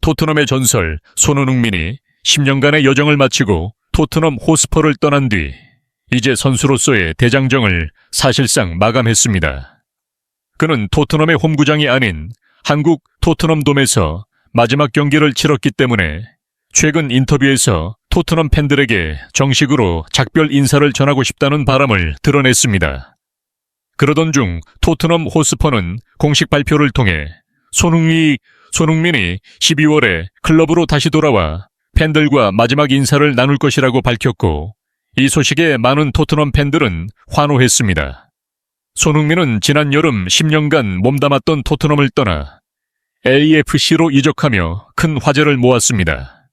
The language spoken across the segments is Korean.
토트넘의 전설 손흥민이 10년간의 여정을 마치고 토트넘 호스퍼를 떠난 뒤 이제 선수로서의 대장정을 사실상 마감했습니다. 그는 토트넘의 홈구장이 아닌 한국 토트넘돔에서 마지막 경기를 치렀기 때문에 최근 인터뷰에서 토트넘 팬들에게 정식으로 작별 인사를 전하고 싶다는 바람을 드러냈습니다. 그러던 중 토트넘 호스퍼는 공식 발표를 통해 손흥미, 손흥민이 12월에 클럽으로 다시 돌아와 팬들과 마지막 인사를 나눌 것이라고 밝혔고 이 소식에 많은 토트넘 팬들은 환호했습니다. 손흥민은 지난 여름 10년간 몸담았던 토트넘을 떠나 AFC로 이적하며 큰 화제를 모았습니다.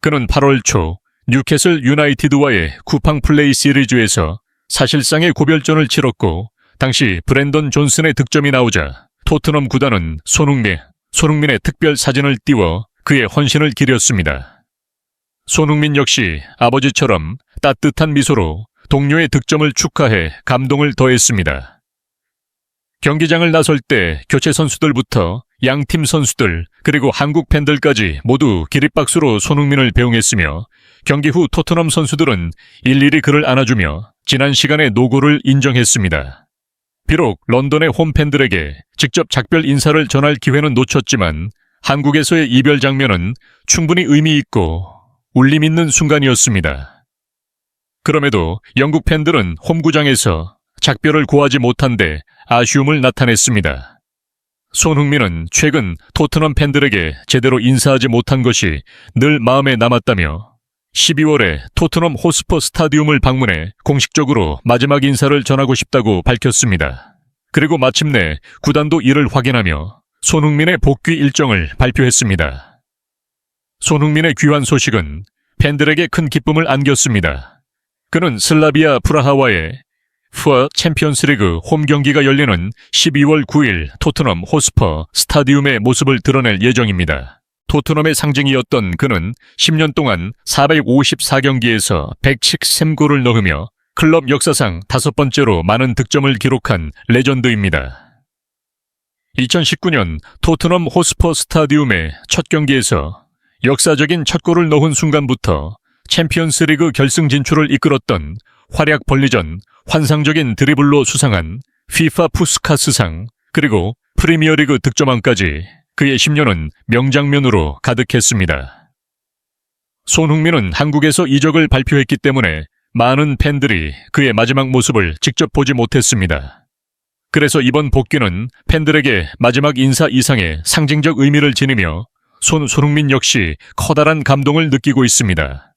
그는 8월 초 뉴캐슬 유나이티드와의 쿠팡 플레이 시리즈에서 사실상의 고별전을 치렀고 당시 브랜던 존슨의 득점이 나오자 토트넘 구단은 손흥민, 손흥민의 특별 사진을 띄워 그의 헌신을 기렸습니다. 손흥민 역시 아버지처럼 따뜻한 미소로 동료의 득점을 축하해 감동을 더했습니다. 경기장을 나설 때 교체 선수들부터 양팀 선수들 그리고 한국 팬들까지 모두 기립박수로 손흥민을 배웅했으며 경기 후 토트넘 선수들은 일일이 그를 안아주며 지난 시간의 노고를 인정했습니다. 비록 런던의 홈팬들에게 직접 작별 인사를 전할 기회는 놓쳤지만 한국에서의 이별 장면은 충분히 의미 있고 울림 있는 순간이었습니다. 그럼에도 영국 팬들은 홈구장에서 작별을 고하지 못한데 아쉬움을 나타냈습니다. 손흥민은 최근 토트넘 팬들에게 제대로 인사하지 못한 것이 늘 마음에 남았다며 12월에 토트넘 호스퍼 스타디움을 방문해 공식적으로 마지막 인사를 전하고 싶다고 밝혔습니다. 그리고 마침내 구단도 이를 확인하며 손흥민의 복귀 일정을 발표했습니다. 손흥민의 귀환 소식은 팬들에게 큰 기쁨을 안겼습니다. 그는 슬라비아 프라하와의 푸아 챔피언스리그 홈 경기가 열리는 12월 9일 토트넘 호스퍼 스타디움의 모습을 드러낼 예정입니다. 토트넘의 상징이었던 그는 10년 동안 454경기에서 113골을 넣으며 클럽 역사상 다섯 번째로 많은 득점을 기록한 레전드입니다. 2019년 토트넘 호스퍼 스타디움의 첫 경기에서 역사적인 첫 골을 넣은 순간부터 챔피언스 리그 결승 진출을 이끌었던 활약 벌리전 환상적인 드리블로 수상한 피파 푸스카스상 그리고 프리미어리그 득점왕까지 그의 10년은 명장면으로 가득했습니다. 손흥민은 한국에서 이적을 발표했기 때문에 많은 팬들이 그의 마지막 모습을 직접 보지 못했습니다. 그래서 이번 복귀는 팬들에게 마지막 인사 이상의 상징적 의미를 지니며 손 손흥민 역시 커다란 감동을 느끼고 있습니다.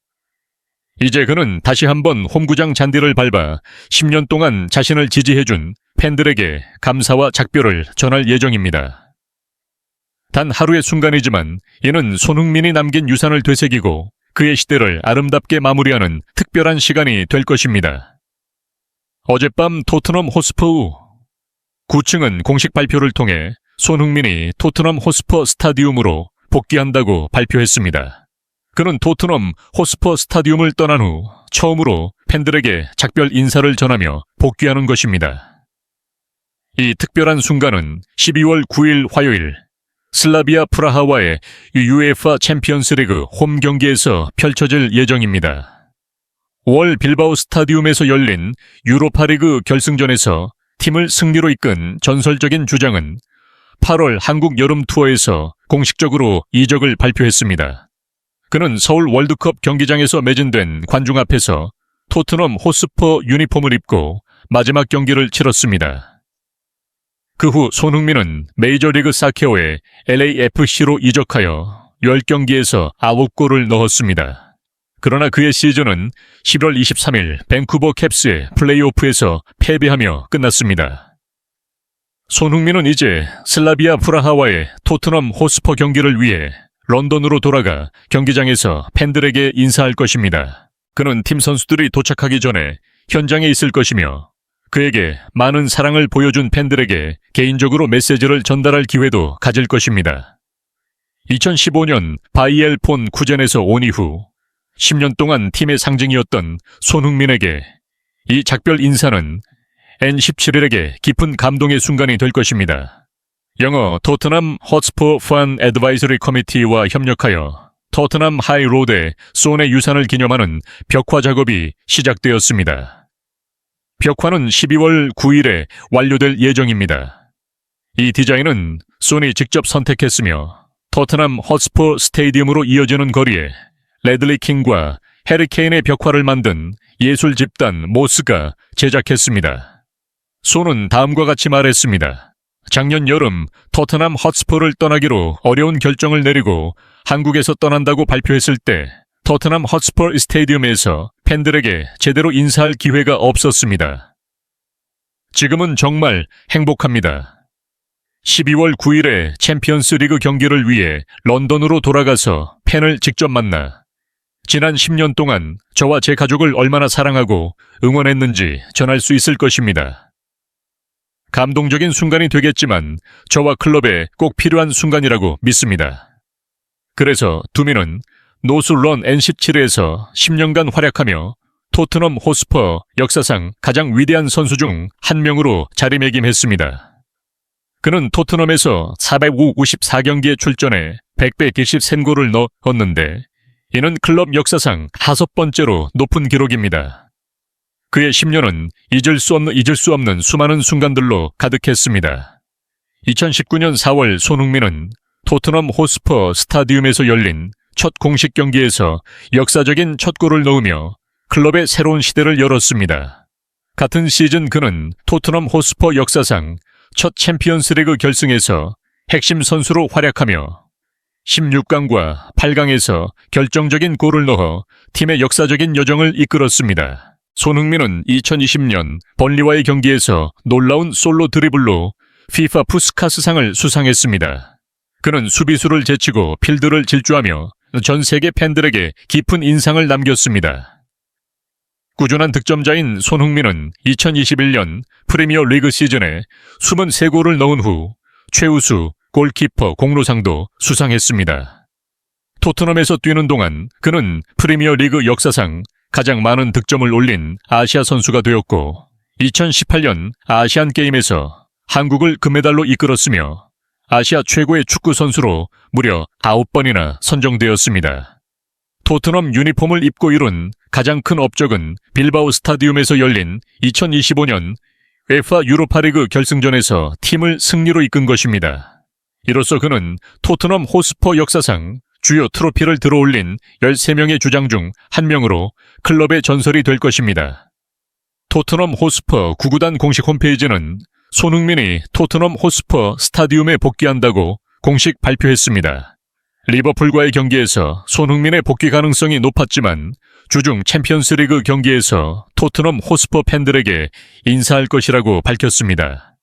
이제 그는 다시 한번 홈구장 잔디를 밟아 10년 동안 자신을 지지해준 팬들에게 감사와 작별을 전할 예정입니다. 단 하루의 순간이지만 이는 손흥민이 남긴 유산을 되새기고 그의 시대를 아름답게 마무리하는 특별한 시간이 될 것입니다. 어젯밤 토트넘 호스퍼 후 9층은 공식 발표를 통해 손흥민이 토트넘 호스퍼 스타디움으로 복귀한다고 발표했습니다. 그는 토트넘 호스퍼 스타디움을 떠난 후 처음으로 팬들에게 작별 인사를 전하며 복귀하는 것입니다. 이 특별한 순간은 12월 9일 화요일 슬라비아 프라하와의 UEFA 챔피언스 리그 홈 경기에서 펼쳐질 예정입니다. 5월 빌바오 스타디움에서 열린 유로파리그 결승전에서 팀을 승리로 이끈 전설적인 주장은 8월 한국 여름 투어에서 공식적으로 이적을 발표했습니다. 그는 서울 월드컵 경기장에서 매진된 관중 앞에서 토트넘 호스퍼 유니폼을 입고 마지막 경기를 치렀습니다. 그 후 손흥민은 메이저리그 사케오의 LAFC로 이적하여 10경기에서 9골을 넣었습니다. 그러나 그의 시즌은 11월 23일 밴쿠버 캡스의 플레이오프에서 패배하며 끝났습니다. 손흥민은 이제 슬라비아 프라하와의 토트넘 호스퍼 경기를 위해 런던으로 돌아가 경기장에서 팬들에게 인사할 것입니다. 그는 팀 선수들이 도착하기 전에 현장에 있을 것이며 그에게 많은 사랑을 보여준 팬들에게 개인적으로 메시지를 전달할 기회도 가질 것입니다. 2015년 바이엘 폰 구젠에서 온 이후 10년 동안 팀의 상징이었던 손흥민에게 이 작별 인사는 N17일에게 깊은 감동의 순간이 될 것입니다. 영어 토트넘 허스퍼 판 애드바이저리 커미티와 협력하여 토트넘 하이로드의 손의 유산을 기념하는 벽화 작업이 시작되었습니다. 벽화는 12월 9일에 완료될 예정입니다. 이 디자인은 손이 직접 선택했으며 토트넘 허스퍼 스테디움으로 이어지는 거리에 레들리 킹과 해리케인의 벽화를 만든 예술 집단 모스가 제작했습니다. 손은 다음과 같이 말했습니다. 작년 여름 토트넘 헛스퍼를 떠나기로 어려운 결정을 내리고 한국에서 떠난다고 발표했을 때 토트넘 헛스퍼 스테디움에서 팬들에게 제대로 인사할 기회가 없었습니다. 지금은 정말 행복합니다. 12월 9일에 챔피언스 리그 경기를 위해 런던으로 돌아가서 팬을 직접 만나 지난 10년 동안 저와 제 가족을 얼마나 사랑하고 응원했는지 전할 수 있을 것입니다. 감동적인 순간이 되겠지만 저와 클럽에 꼭 필요한 순간이라고 믿습니다. 그래서 두미는 노술런 N17에서 10년간 활약하며 토트넘 호스퍼 역사상 가장 위대한 선수 중 한 명으로 자리매김했습니다. 그는 토트넘에서 454경기에 출전해 100배113골을 넣었는데 이는 클럽 역사상 다섯 번째로 높은 기록입니다. 그의 10년은 잊을 수 없는 잊을 수 없는 수많은 순간들로 가득했습니다. 2019년 4월 손흥민은 토트넘 호스퍼 스타디움에서 열린 첫 공식 경기에서 역사적인 첫 골을 넣으며 클럽의 새로운 시대를 열었습니다. 같은 시즌 그는 토트넘 호스퍼 역사상 첫 챔피언스리그 결승에서 핵심 선수로 활약하며 16강과 8강에서 결정적인 골을 넣어 팀의 역사적인 여정을 이끌었습니다. 손흥민은 2020년 번리와의 경기에서 놀라운 솔로 드리블로 피파 푸스카스상을 수상했습니다. 그는 수비수를 제치고 필드를 질주하며 전 세계 팬들에게 깊은 인상을 남겼습니다. 꾸준한 득점자인 손흥민은 2021년 프리미어 리그 시즌에 23골을 넣은 후 최우수 골키퍼 공로상도 수상했습니다. 토트넘에서 뛰는 동안 그는 프리미어 리그 역사상 가장 많은 득점을 올린 아시아 선수가 되었고 2018년 아시안 게임에서 한국을 금메달로 이끌었으며 아시아 최고의 축구 선수로 무려 9번이나 선정되었습니다. 토트넘 유니폼을 입고 이룬 가장 큰 업적은 빌바오 스타디움에서 열린 2025년 웨파 유로파리그 결승전에서 팀을 승리로 이끈 것입니다. 이로써 그는 토트넘 호스퍼 역사상 주요 트로피를 들어올린 13명의 주장 중 한 명으로 클럽의 전설이 될 것입니다. 토트넘 호스퍼 구구단 공식 홈페이지는 손흥민이 토트넘 호스퍼 스타디움에 복귀한다고 공식 발표했습니다. 리버풀과의 경기에서 손흥민의 복귀 가능성이 높았지만 주중 챔피언스리그 경기에서 토트넘 호스퍼 팬들에게 인사할 것이라고 밝혔습니다.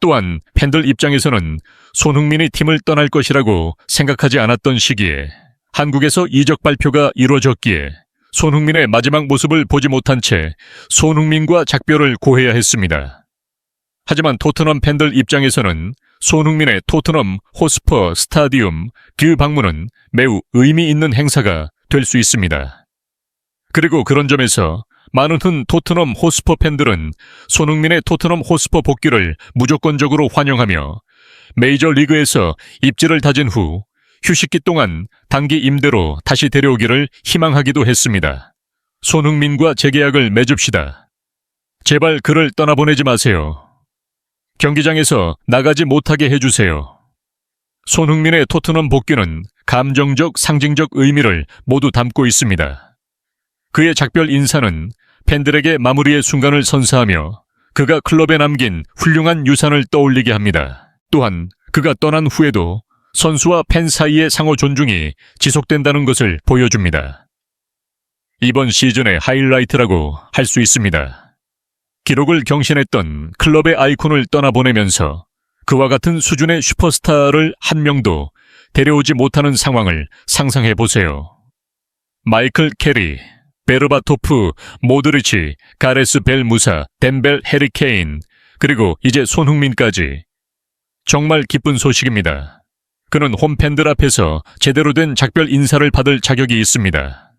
또한 팬들 입장에서는 손흥민이 팀을 떠날 것이라고 생각하지 않았던 시기에 한국에서 이적 발표가 이루어졌기에 손흥민의 마지막 모습을 보지 못한 채 손흥민과 작별을 고해야 했습니다. 하지만 토트넘 팬들 입장에서는 손흥민의 토트넘 호스퍼 스타디움 그 방문은 매우 의미 있는 행사가 될 수 있습니다. 그리고 그런 점에서 많은 흔 토트넘 호스퍼 팬들은 손흥민의 토트넘 호스퍼 복귀를 무조건적으로 환영하며 메이저 리그에서 입지를 다진 후 휴식기 동안 단기 임대로 다시 데려오기를 희망하기도 했습니다. 손흥민과 재계약을 맺읍시다. 제발 그를 떠나보내지 마세요. 경기장에서 나가지 못하게 해주세요. 손흥민의 토트넘 복귀는 감정적, 상징적 의미를 모두 담고 있습니다. 그의 작별 인사는 팬들에게 마무리의 순간을 선사하며 그가 클럽에 남긴 훌륭한 유산을 떠올리게 합니다. 또한 그가 떠난 후에도 선수와 팬 사이의 상호 존중이 지속된다는 것을 보여줍니다. 이번 시즌의 하이라이트라고 할 수 있습니다. 기록을 경신했던 클럽의 아이콘을 떠나보내면서 그와 같은 수준의 슈퍼스타를 한 명도 데려오지 못하는 상황을 상상해 보세요. 마이클 캐리, 베르바토프, 모드리치, 가레스 벨 무사, 덴벨 해리케인, 그리고 이제 손흥민까지. 정말 기쁜 소식입니다. 그는 홈팬들 앞에서 제대로 된 작별 인사를 받을 자격이 있습니다.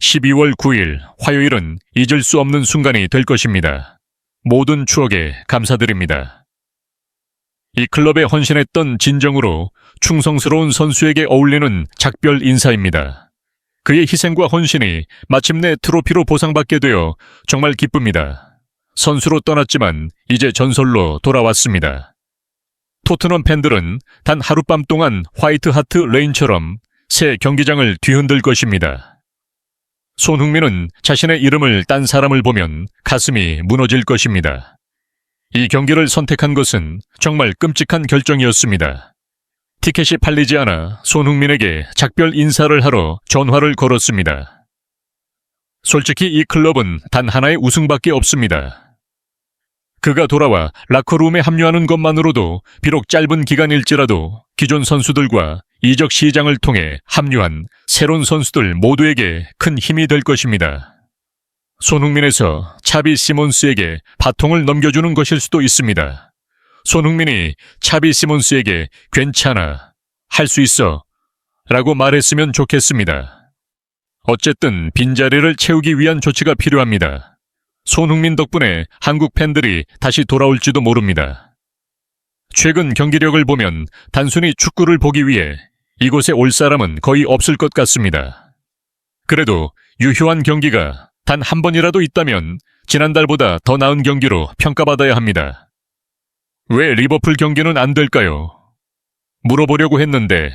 12월 9일 화요일은 잊을 수 없는 순간이 될 것입니다. 모든 추억에 감사드립니다. 이 클럽에 헌신했던 진정으로 충성스러운 선수에게 어울리는 작별 인사입니다. 그의 희생과 헌신이 마침내 트로피로 보상받게 되어 정말 기쁩니다. 선수로 떠났지만 이제 전설로 돌아왔습니다. 토트넘 팬들은 단 하룻밤 동안 화이트 하트 레인처럼 새 경기장을 뒤흔들 것입니다. 손흥민은 자신의 이름을 딴 사람을 보면 가슴이 무너질 것입니다. 이 경기를 선택한 것은 정말 끔찍한 결정이었습니다. 티켓이 팔리지 않아 손흥민에게 작별 인사를 하러 전화를 걸었습니다. 솔직히 이 클럽은 단 하나의 우승밖에 없습니다. 그가 돌아와 라커룸에 합류하는 것만으로도 비록 짧은 기간일지라도 기존 선수들과 이적 시장을 통해 합류한 새로운 선수들 모두에게 큰 힘이 될 것입니다. 손흥민에서 차비 시몬스에게 바통을 넘겨주는 것일 수도 있습니다. 손흥민이 차비 시몬스에게 괜찮아, 할 수 있어 라고 말했으면 좋겠습니다. 어쨌든 빈자리를 채우기 위한 조치가 필요합니다. 손흥민 덕분에 한국 팬들이 다시 돌아올지도 모릅니다. 최근 경기력을 보면 단순히 축구를 보기 위해 이곳에 올 사람은 거의 없을 것 같습니다. 그래도 유효한 경기가 단 한 번이라도 있다면 지난달보다 더 나은 경기로 평가받아야 합니다. 왜 리버풀 경기는 안 될까요? 물어보려고 했는데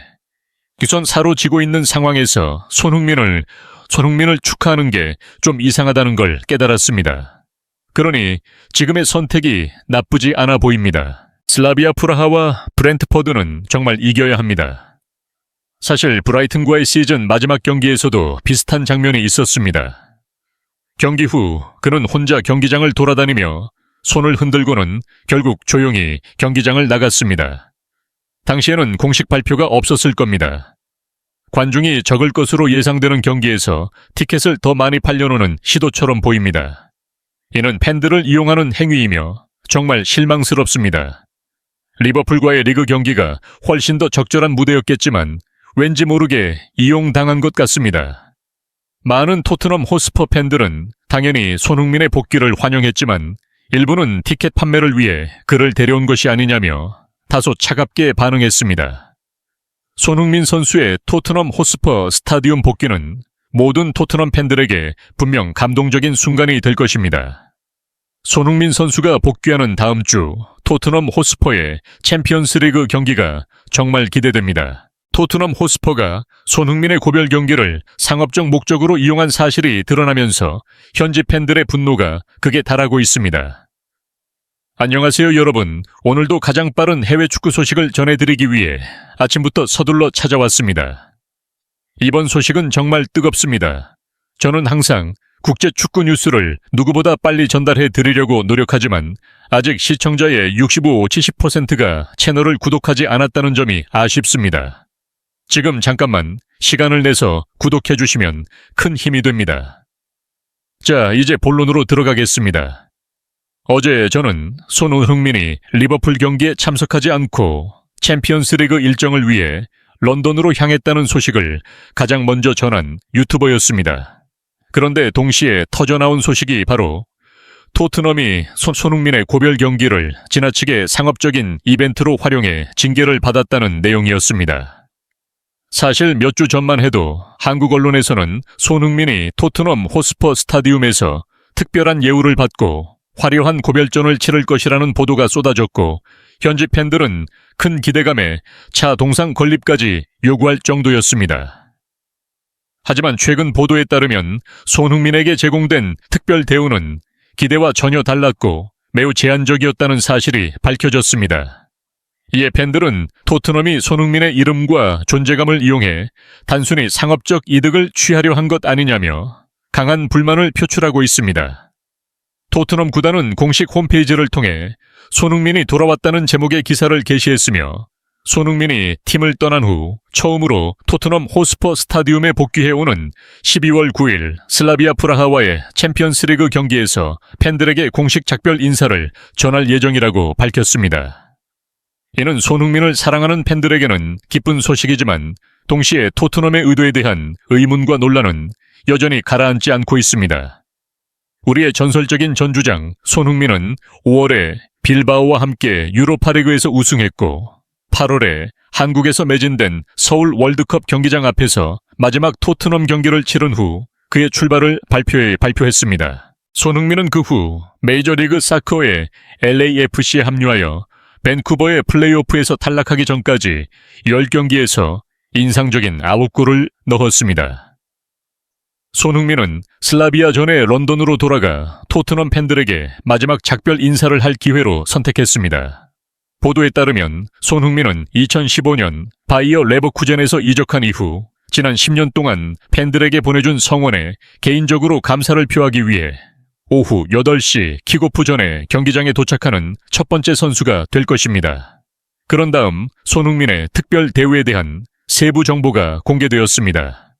기선 사로 지고 있는 상황에서 손흥민을 손흥민을 축하하는 게 좀 이상하다는 걸 깨달았습니다. 그러니 지금의 선택이 나쁘지 않아 보입니다. 슬라비아 프라하와 브렌트퍼드는 정말 이겨야 합니다. 사실 브라이튼과의 시즌 마지막 경기에서도 비슷한 장면이 있었습니다. 경기 후 그는 혼자 경기장을 돌아다니며 손을 흔들고는 결국 조용히 경기장을 나갔습니다. 당시에는 공식 발표가 없었을 겁니다. 관중이 적을 것으로 예상되는 경기에서 티켓을 더 많이 팔려놓는 시도처럼 보입니다. 이는 팬들을 이용하는 행위이며 정말 실망스럽습니다. 리버풀과의 리그 경기가 훨씬 더 적절한 무대였겠지만 왠지 모르게 이용당한 것 같습니다. 많은 토트넘 호스퍼 팬들은 당연히 손흥민의 복귀를 환영했지만 일부는 티켓 판매를 위해 그를 데려온 것이 아니냐며 다소 차갑게 반응했습니다. 손흥민 선수의 토트넘 호스퍼 스타디움 복귀는 모든 토트넘 팬들에게 분명 감동적인 순간이 될 것입니다. 손흥민 선수가 복귀하는 다음 주 토트넘 호스퍼의 챔피언스 리그 경기가 정말 기대됩니다. 토트넘 호스퍼가 손흥민의 고별 경기를 상업적 목적으로 이용한 사실이 드러나면서 현지 팬들의 분노가 극에 달하고 있습니다. 안녕하세요 여러분. 오늘도 가장 빠른 해외 축구 소식을 전해드리기 위해 아침부터 서둘러 찾아왔습니다. 이번 소식은 정말 뜨겁습니다. 저는 항상 국제 축구 뉴스를 누구보다 빨리 전달해 드리려고 노력하지만 아직 시청자의 65, 70%가 채널을 구독하지 않았다는 점이 아쉽습니다. 지금 잠깐만 시간을 내서 구독해 주시면 큰 힘이 됩니다. 자, 이제 본론으로 들어가겠습니다. 어제 저는 손흥민이 리버풀 경기에 참석하지 않고 챔피언스 리그 일정을 위해 런던으로 향했다는 소식을 가장 먼저 전한 유튜버였습니다. 그런데 동시에 터져나온 소식이 바로 토트넘이 손, 손흥민의 고별 경기를 지나치게 상업적인 이벤트로 활용해 징계를 받았다는 내용이었습니다. 사실 몇 주 전만 해도 한국 언론에서는 손흥민이 토트넘 호스퍼 스타디움에서 특별한 예우를 받고 화려한 고별전을 치를 것이라는 보도가 쏟아졌고 현지 팬들은 큰 기대감에 차 동상 건립까지 요구할 정도였습니다. 하지만 최근 보도에 따르면 손흥민에게 제공된 특별 대우는 기대와 전혀 달랐고 매우 제한적이었다는 사실이 밝혀졌습니다. 이에 팬들은 토트넘이 손흥민의 이름과 존재감을 이용해 단순히 상업적 이득을 취하려 한 것 아니냐며 강한 불만을 표출하고 있습니다. 토트넘 구단은 공식 홈페이지를 통해 손흥민이 돌아왔다는 제목의 기사를 게시했으며 손흥민이 팀을 떠난 후 처음으로 토트넘 호스퍼 스타디움에 복귀해오는 12월 9일 슬라비아 프라하와의 챔피언스 리그 경기에서 팬들에게 공식 작별 인사를 전할 예정이라고 밝혔습니다. 이는 손흥민을 사랑하는 팬들에게는 기쁜 소식이지만 동시에 토트넘의 의도에 대한 의문과 논란은 여전히 가라앉지 않고 있습니다. 우리의 전설적인 전주장 손흥민은 5월에 빌바오와 함께 유로파리그에서 우승했고 8월에 한국에서 매진된 서울 월드컵 경기장 앞에서 마지막 토트넘 경기를 치른 후 그의 출발을 발표에 발표했습니다. 손흥민은 그 후 메이저리그 사커의 LAFC에 합류하여 밴쿠버의 플레이오프에서 탈락하기 전까지 10경기에서 인상적인 9골을 넣었습니다. 손흥민은 슬라비아 전에 런던으로 돌아가 토트넘 팬들에게 마지막 작별 인사를 할 기회로 선택했습니다. 보도에 따르면 손흥민은 2015년 바이어 레버쿠젠에서 이적한 이후 지난 10년 동안 팬들에게 보내준 성원에 개인적으로 감사를 표하기 위해 오후 8시 킥오프 전에 경기장에 도착하는 첫 번째 선수가 될 것입니다. 그런 다음 손흥민의 특별 대우에 대한 세부 정보가 공개되었습니다.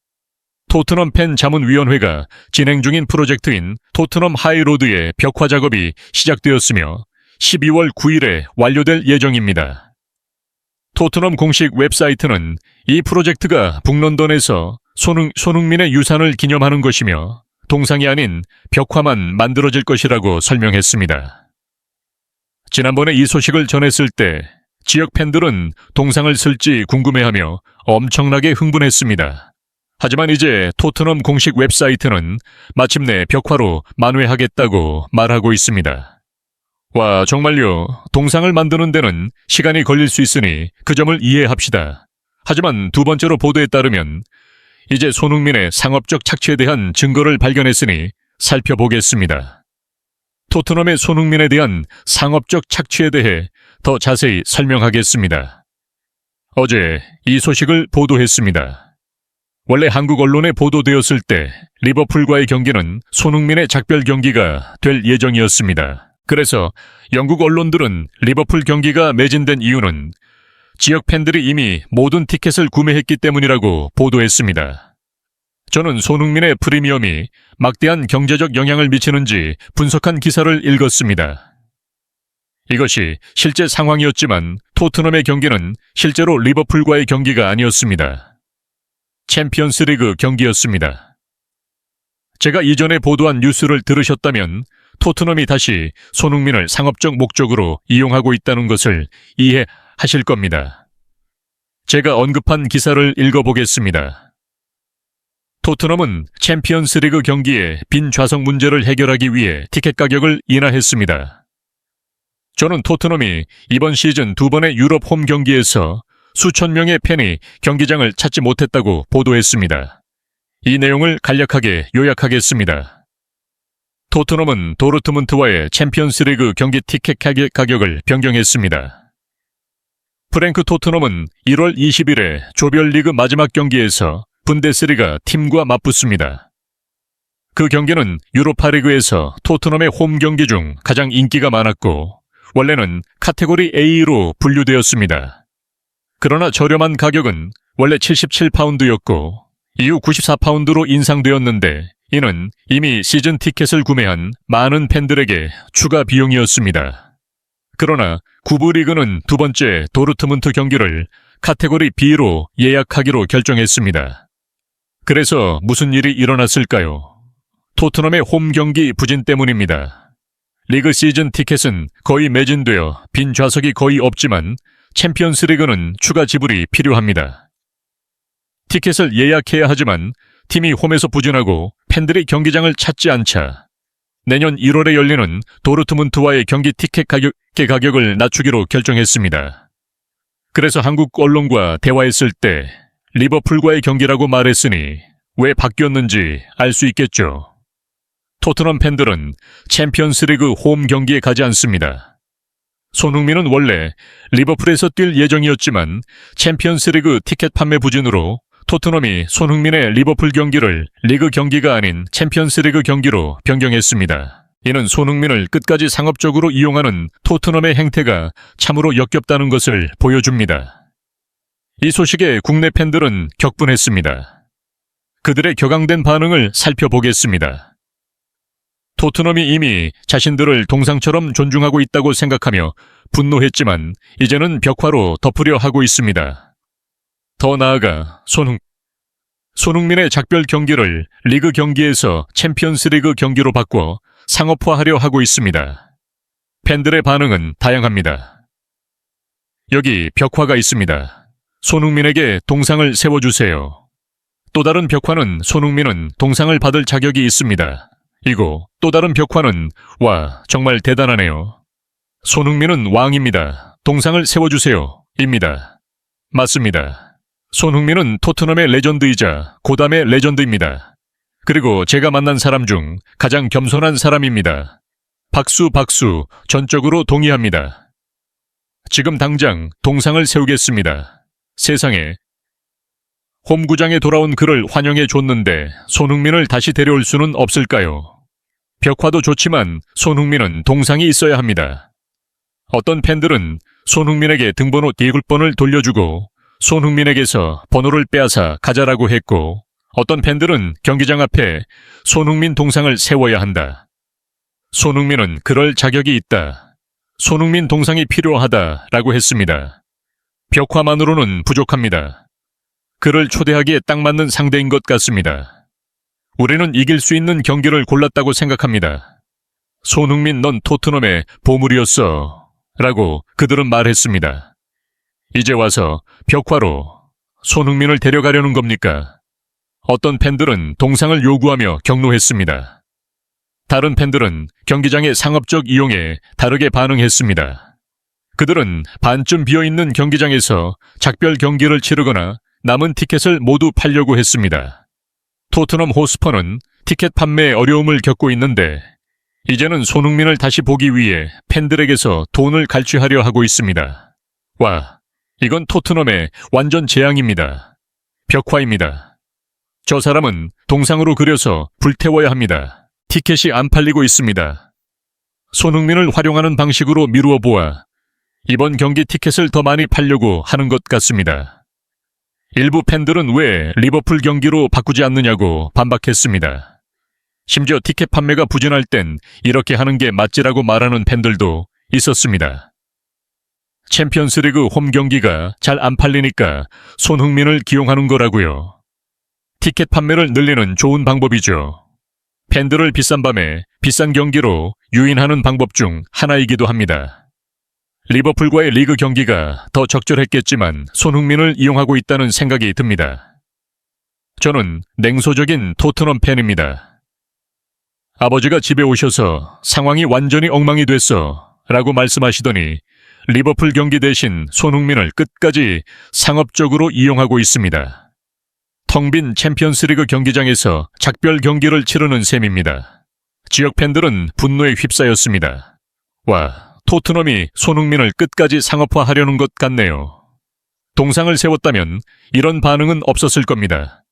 토트넘 팬 자문위원회가 진행 중인 프로젝트인 토트넘 하이로드의 벽화 작업이 시작되었으며 12월 9일에 완료될 예정입니다. 토트넘 공식 웹사이트는 이 프로젝트가 북런던에서 손흥, 손흥민의 유산을 기념하는 것이며 동상이 아닌 벽화만 만들어질 것이라고 설명했습니다. 지난번에 이 소식을 전했을 때 지역 팬들은 동상을 쓸지 궁금해하며 엄청나게 흥분했습니다. 하지만 이제 토트넘 공식 웹사이트는 마침내 벽화로 만회하겠다고 말하고 있습니다. 와, 정말요. 동상을 만드는 데는 시간이 걸릴 수 있으니 그 점을 이해합시다. 하지만 두 번째로 보도에 따르면 이제 손흥민의 상업적 착취에 대한 증거를 발견했으니 살펴보겠습니다. 토트넘의 손흥민에 대한 상업적 착취에 대해 더 자세히 설명하겠습니다. 어제 이 소식을 보도했습니다. 원래 한국 언론에 보도되었을 때 리버풀과의 경기는 손흥민의 작별 경기가 될 예정이었습니다. 그래서 영국 언론들은 리버풀 경기가 매진된 이유는 지역 팬들이 이미 모든 티켓을 구매했기 때문이라고 보도했습니다. 저는 손흥민의 프리미엄이 막대한 경제적 영향을 미치는지 분석한 기사를 읽었습니다. 이것이 실제 상황이었지만 토트넘의 경기는 실제로 리버풀과의 경기가 아니었습니다. 챔피언스 리그 경기였습니다. 제가 이전에 보도한 뉴스를 들으셨다면 토트넘이 다시 손흥민을 상업적 목적으로 이용하고 있다는 것을 이해 하실 겁니다. 제가 언급한 기사를 읽어보겠습니다. 토트넘은 챔피언스 리그 경기의 빈 좌석 문제를 해결하기 위해 티켓 가격을 인하했습니다. 저는 토트넘이 이번 시즌 두 번의 유럽 홈 경기에서 수천 명의 팬이 경기장을 찾지 못했다고 보도했습니다. 이 내용을 간략하게 요약하겠습니다. 토트넘은 도르트문트와의 챔피언스 리그 경기 티켓 가격, 가격을 변경했습니다. 프랭크 토트넘은 1월 20일에 조별리그 마지막 경기에서 분데스리가 팀과 맞붙습니다. 그 경기는 유로파리그에서 토트넘의 홈 경기 중 가장 인기가 많았고 원래는 카테고리 A로 분류되었습니다. 그러나 저렴한 가격은 원래 77파운드였고 이후 94파운드로 인상되었는데 이는 이미 시즌 티켓을 구매한 많은 팬들에게 추가 비용이었습니다. 그러나 구부 리그는 두 번째 도르트문트 경기를 카테고리 B로 예약하기로 결정했습니다. 그래서 무슨 일이 일어났을까요? 토트넘의 홈 경기 부진 때문입니다. 리그 시즌 티켓은 거의 매진되어 빈 좌석이 거의 없지만 챔피언스 리그는 추가 지불이 필요합니다. 티켓을 예약해야 하지만 팀이 홈에서 부진하고 팬들이 경기장을 찾지 않자 내년 1월에 열리는 도르트문트와의 경기 티켓 가격, 가격을 낮추기로 결정했습니다. 그래서 한국 언론과 대화했을 때 리버풀과의 경기라고 말했으니 왜 바뀌었는지 알 수 있겠죠. 토트넘 팬들은 챔피언스 리그 홈 경기에 가지 않습니다. 손흥민은 원래 리버풀에서 뛸 예정이었지만 챔피언스 리그 티켓 판매 부진으로 토트넘이 손흥민의 리버풀 경기를 리그 경기가 아닌 챔피언스 리그 경기로 변경했습니다. 이는 손흥민을 끝까지 상업적으로 이용하는 토트넘의 행태가 참으로 역겹다는 것을 보여줍니다. 이 소식에 국내 팬들은 격분했습니다. 그들의 격앙된 반응을 살펴보겠습니다. 토트넘이 이미 자신들을 동상처럼 존중하고 있다고 생각하며 분노했지만 이제는 벽화로 덮으려 하고 있습니다. 더 나아가 손흥 손흥민의 작별 경기를 리그 경기에서 챔피언스 리그 경기로 바꿔 상업화하려 하고 있습니다. 팬들의 반응은 다양합니다. 여기 벽화가 있습니다. 손흥민에게 동상을 세워주세요. 또 다른 벽화는 손흥민은 동상을 받을 자격이 있습니다. 이고 또 다른 벽화는 와 정말 대단하네요. 손흥민은 왕입니다. 동상을 세워주세요. 입니다. 맞습니다. 손흥민은 토트넘의 레전드이자 고담의 레전드입니다. 그리고 제가 만난 사람 중 가장 겸손한 사람입니다. 박수 박수 전적으로 동의합니다. 지금 당장 동상을 세우겠습니다. 세상에 홈구장에 돌아온 그를 환영해 줬는데 손흥민을 다시 데려올 수는 없을까요? 벽화도 좋지만 손흥민은 동상이 있어야 합니다. 어떤 팬들은 손흥민에게 등번호 디귿번을 돌려주고 손흥민에게서 번호를 빼앗아 가자라고 했고 어떤 팬들은 경기장 앞에 손흥민 동상을 세워야 한다. 손흥민은 그럴 자격이 있다. 손흥민 동상이 필요하다 라고 했습니다. 벽화만으로는 부족합니다. 그를 초대하기에 딱 맞는 상대인 것 같습니다. 우리는 이길 수 있는 경기를 골랐다고 생각합니다. 손흥민 넌 토트넘의 보물이었어. 라고 그들은 말했습니다. 이제 와서 벽화로 손흥민을 데려가려는 겁니까? 어떤 팬들은 동상을 요구하며 격노했습니다. 다른 팬들은 경기장의 상업적 이용에 다르게 반응했습니다. 그들은 반쯤 비어있는 경기장에서 작별 경기를 치르거나 남은 티켓을 모두 팔려고 했습니다. 토트넘 호스퍼는 티켓 판매에 어려움을 겪고 있는데 이제는 손흥민을 다시 보기 위해 팬들에게서 돈을 갈취하려 하고 있습니다. 와, 이건 토트넘의 완전 재앙입니다. 벽화입니다. 저 사람은 동상으로 그려서 불태워야 합니다. 티켓이 안 팔리고 있습니다. 손흥민을 활용하는 방식으로 미루어 보아 이번 경기 티켓을 더 많이 팔려고 하는 것 같습니다. 일부 팬들은 왜 리버풀 경기로 바꾸지 않느냐고 반박했습니다. 심지어 티켓 판매가 부진할 땐 이렇게 하는 게 맞지라고 말하는 팬들도 있었습니다. 챔피언스 리그 홈 경기가 잘 안 팔리니까 손흥민을 기용하는 거라고요. 티켓 판매를 늘리는 좋은 방법이죠. 팬들을 비싼 밤에 비싼 경기로 유인하는 방법 중 하나이기도 합니다. 리버풀과의 리그 경기가 더 적절했겠지만 손흥민을 이용하고 있다는 생각이 듭니다. 저는 냉소적인 토트넘 팬입니다. 아버지가 집에 오셔서 상황이 완전히 엉망이 됐어 라고 말씀하시더니 리버풀 경기 대신 손흥민을 끝까지 상업적으로 이용하고 있습니다. 텅 빈 챔피언스리그 경기장에서 작별 경기를 치르는 셈입니다. 지역 팬들은 분노에 휩싸였습니다. 와, 토트넘이 손흥민을 끝까지 상업화하려는 것 같네요. 동상을 세웠다면 이런 반응은 없었을 겁니다.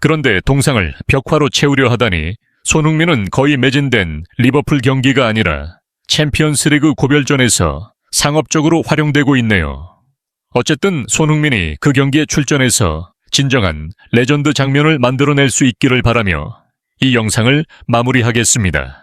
그런데 동상을 벽화로 채우려 하다니 손흥민은 거의 매진된 리버풀 경기가 아니라 챔피언스리그 고별전에서 상업적으로 활용되고 있네요. 어쨌든 손흥민이 그 경기에 출전해서 진정한 레전드 장면을 만들어낼 수 있기를 바라며 이 영상을 마무리하겠습니다.